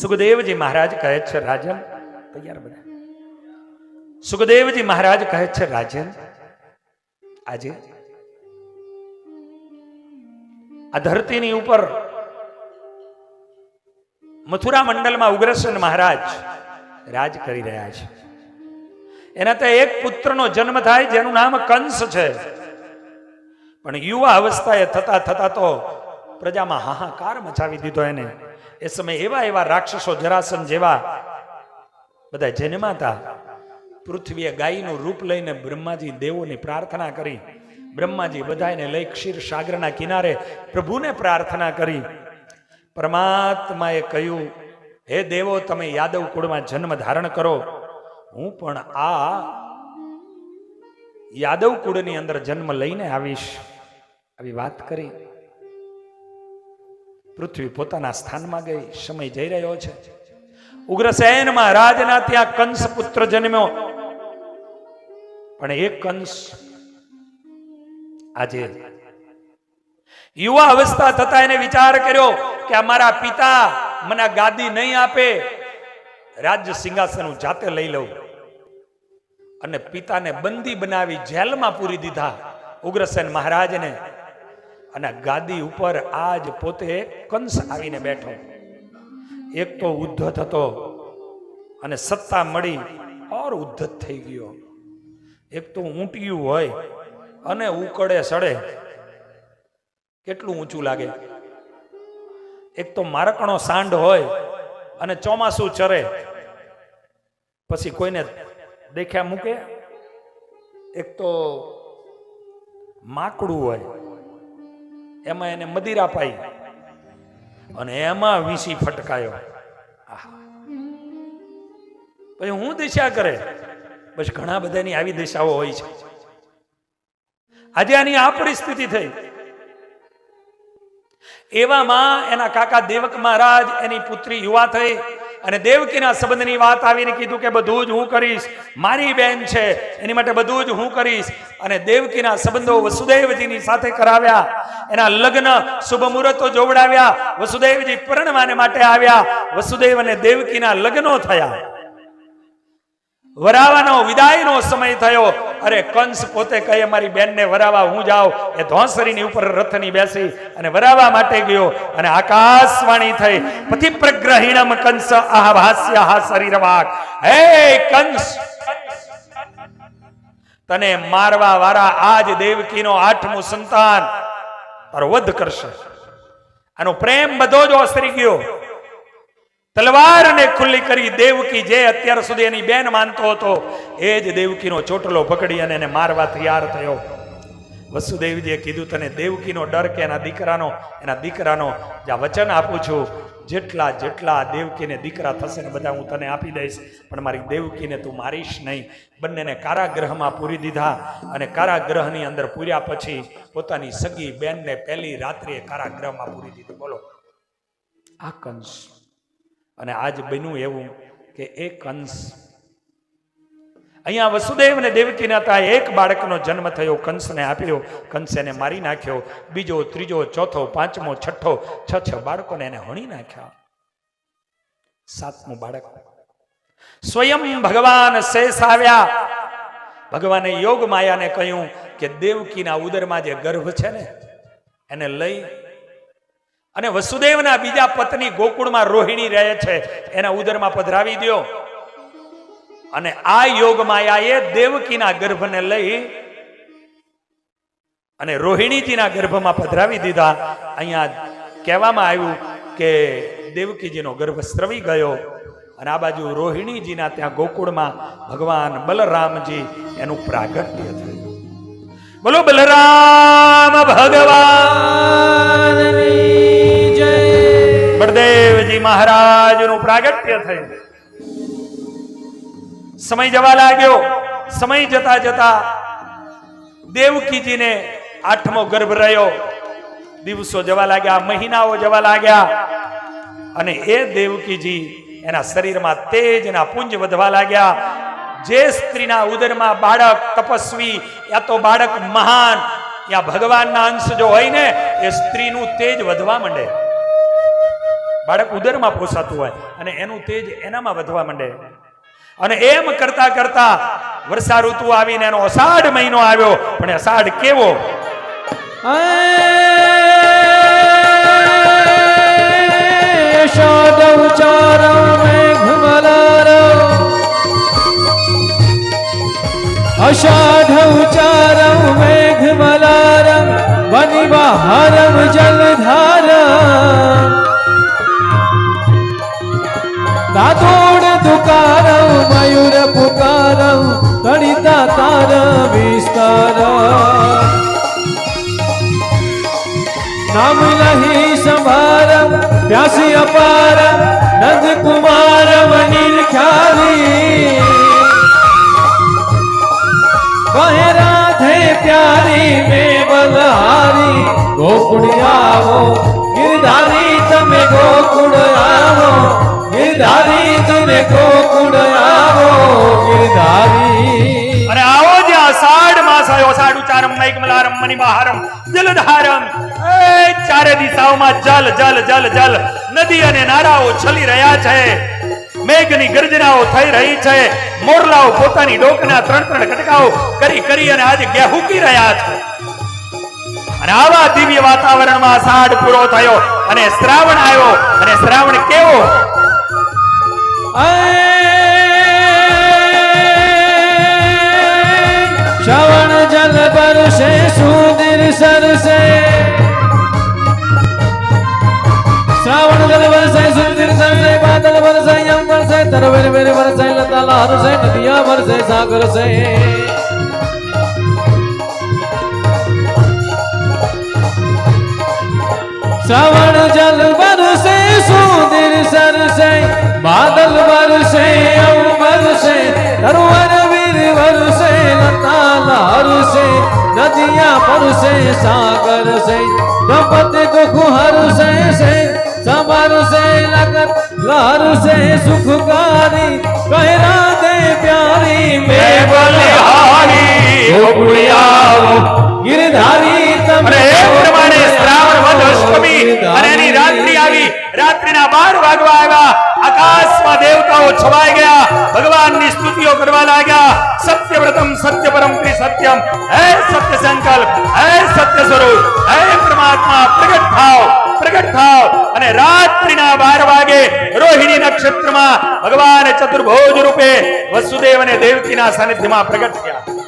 સુખદેવજી મહારાજ કહે છે, રાજન, તૈયાર બધા સુખદેવજી મહારાજ કહે છે, રાજન, આજે આ ધરતીની ઉપર મથુરા મંડળમાં ઉગ્રસેન મહારાજ રાજ કરી રહ્યા છે. એના ત્યાં એક પુત્રનો જન્મ થાય, જેનું નામ કંસ છે. પણ યુવા અવસ્થાએ થતા થતા તો પ્રજામાં હાહાકાર મચાવી દીધો એને. એ સમયે એવા એવા રાક્ષસો જરાસન જેવા બધા જન્માતા. પૃથ્વીએ ગાયનું રૂપ લઈને બ્રહ્માજી દેવોની પ્રાર્થના કરી. બ્રહ્માજી બધાને લઈ ક્ષીર સાગરના કિનારે પ્રભુને પ્રાર્થના કરી. પરમાત્માએ કહ્યું, હે દેવો, તમે યાદવ કુળમાં જન્મ ધારણ કરો. હું પણ આ યાદવ કુળની અંદર જન્મ લઈને આવીશ. આવી વાત કરી. પૃથ્વી પોતાના સ્થાનમાં ગઈ, સમય જઈ રહ્યો છે. ઉગ્રસેન મહારાજના ત્યાં કંસ પુત્ર જન્મ્યો. પણ એક કંસ આજે યુવા અવસ્થા થતા એને વિચાર કર્યો કે આ મારા પિતા મને ગાદી નહીં આપે રાજ્ય સિંહાસન હું જાતે લઈ લઉં. અને પિતાને બંદી બનાવી જેલમાં પૂરી દીધા. ઉગ્રસેન મહારાજને અને ગાદી ઉપર આજ પોતે કંસ આવીને બેઠો. એક તો ઉદ્ધત હતો અને સત્તા મળી ઓર ઉદ્ધત થઈ ગયો. એક તો ઊંટિયું હોય અને ઉકળે સડે. કેટલું ઊંચું લાગે? એક તો મારકણો સાંડ હોય અને ચોમાસું ચરે. પછી કોઈને દેખ્યા મૂકે? એક તો માકડું હોય એમાં એને મદિરા પાઈ અને એમાં વીસી ફટકાયો. પછી હું દિશા કરે? બસ ઘણા બધાની આવી દિશાઓ હોય છે. આજે આની આ પરિસ્થિતિ થઈ. એવામાં એના કાકા દેવક મહારાજ, એની પુત્રી યુવા થઈ. અને દેવકીના સંબંધની વાત આવીને કીધું કે બધું જ હું કરીશ. મારી બેન છે, એની માટે બધું જ હું કરીશ. અને દેવકીના સંબંધો વસુદેવજીની સાથે કરાવ્યા. એના લગ્ન શુભ મુહૂર્તો જોવડાવ્યા. વસુદેવજી પરણવાને માટે આવ્યા. વસુદેવ અને દેવકીના લગ્નો થયા. વરાવાનો વિદાયનો સમય થયો. અરે કંસ પોતે કહે, મારી બેનને વરાવા, હું જાઉં. એ ધોંસરીની ઉપર રથની બેસી અને વરાવા માટે ગયો અને આકાશવાણી થઈ. પતિ પ્રગ્રહિણમ કંસ આહાભાસ્ય હા શરીર વાક હે કંસ! તને મારવા વાળા આજ દેવકીનો આઠમું સંતાન પર વધ કરશે. આનો પ્રેમ બધો જ ઓસરી ગયો. તલવારને ખુલ્લી કરી દેવકી જે અત્યાર સુધી એની બેન માનતો હતો, એ જ દેવકીનો ચોટલો પકડી અને એને મારવા તૈયાર થયો. વસુદેવજીએ કીધું, તને દેવકીનો ડર કે એના દીકરાનો એના દીકરાનો જ્યાં વચન આપું છું. જેટલા જેટલા દેવકીને દીકરા થશે ને બધા હું તને આપી દઈશ, પણ મારી દેવકીને તું મારીશ નહીં. બંનેને કારાગ્રહમાં પૂરી દીધા અને કારાગ્રહની અંદર પૂર્યા પછી પોતાની સગી બેનને પહેલી રાત્રિએ કારાગ્રહમાં પૂરી દીધી. બોલો. આ કંસ. અને આજ બન્યું એવું કે એ કંસ અહીંયા વસુદેવ અને દેવકીના હતા, એક બાળકનો જન્મ થયો, કંસને આપ્યો, કંસ એને મારી નાખ્યો, બીજો, ત્રીજો, ચોથો, પાંચમો, છઠ્ઠો, છ છ બાળકોને એને હણી નાખ્યા. સાતમું બાળક. સ્વયં ભગવાન શેષ આવ્યા. ભગવાને યોગ માયાને કહ્યું કે દેવકીના ઉદરમાં જે ગર્ભ છે ને, એને લઈ અને વસુદેવના બીજા પત્ની ગોકુળમાં રોહિણી રહે છે. એના ઉદરમાં પધરાવી દો અને આ યોગ માયાએ દેવકીના ગર્ભને લઈ અને રોહિણીજીના ગર્ભમાં પધરાવી દીધા. અહીંયા કહેવામાં આવ્યું કે દેવકીજીનો ગર્ભ સ્રવી ગયો અને આ બાજુ રોહિણીજીના ત્યાં ગોકુળમાં ભગવાન બલરામજી એનું પ્રાગટ્ય થયું. બોલો, બલરામ ભગવાન! પ્રાગટ્ય થયું સમય જવા લાગ્યો. સમય જતા જતા દેવકીજીને આઠમો ગર્ભ રહ્યો. દિવસો જવા લાગ્યા, મહિનાઓ જવા લાગ્યા. અને એ દેવકીજી, એના શરીરમાં તેજના પુંજ વધવા લાગ્યા. જે સ્ત્રીના ઉદરમાં બાળક તપસ્વી, યા તો બાળક મહાન, યા ભગવાનના અંશ જો હોય ને, એ સ્ત્રીનું તેજ વધવા માંડે. બાળક ઉદરમાં પોસાતું હોય અને એનું તેજ એનામાં વધવા માંડે. અને એમ કરતા કરતા વર્ષા ઋતુ આવીને એનો અષાઢ મહિનો આવ્યો, પણ અષાઢ કેવો? અષાઢ ઉચારમ મેઘ મલારમ બની હરમ જ नाम लही संभार, प्यास अपार, नंद कुमार मनीर ख्याली। बहरा थे प्यारी, में बलहारी गोकुड़ियाओ गिरधारी तमे गोकुड़ियाओ गिरधारी तमे गोकुड़ियाओ गिरधारी। अरे आ ઉચારમ નૈકમલારમ મણિમહારમ જલધારમ એ ચારે દિશાઓમાં જલ જલ જલ જલ નદી અને નારાઓ છલી રહ્યા છે મેઘની ગર્જનાઓ થઈ રહી છે મોરલાઓ પોતાની ડોકના ત્રણ ત્રણ કટકાઓ કરી કરી અને આજે ગેહુકી રહ્યા છે અને આવા દિવ્ય વાતાવરણમાં સાડ પૂરો થયો અને શ્રાવણ આવ્યો અને શ્રાવણ કેવો શ્રવણ બરસે સુધીર સરસે. શ્રાવણ જલ બરસે સુધીર સરસે બાદલ બરસે યમ બરસે તરવેર વેર બરસે લતા લહર સે નદિયા બરસે સાગર સે. શ્રાવણ જલ વરસે સુધીર સરસે, બાદલ વરસે, યમ વરસે, તરવર વીર વરસે, લતા લહર સે નદિયા પરસે સાગર સે દંપતિ દુખ હરસે સે સમર સે લગત લહર સે સુખકારી કહરા દે પ્યારી મે બલિહારી ગોકુળિયાઓ. ગિરધારી તમે અને એ પ્રમાણે શ્રાવણ વદ અષ્ટમી અને એની રાત્રિ આવી રાત્રિના બાર વાગવા આવ્યા આકાશમાં દેવતાઓ છવાઈ ગયા ભગવાનની સ્તુતિઓ કરવા લાગ્યા સત્યવ્રતમ સત્ય પરમ પ્રિય સત્યમ હે રાત્રિના બાર વાગે રોહિણી નક્ષત્રમાં ભગવાન ચતુર્ભોજ રૂપે વસુદેવ અને દેવકીના સાનિધ્યમાં પ્રગટ થયા.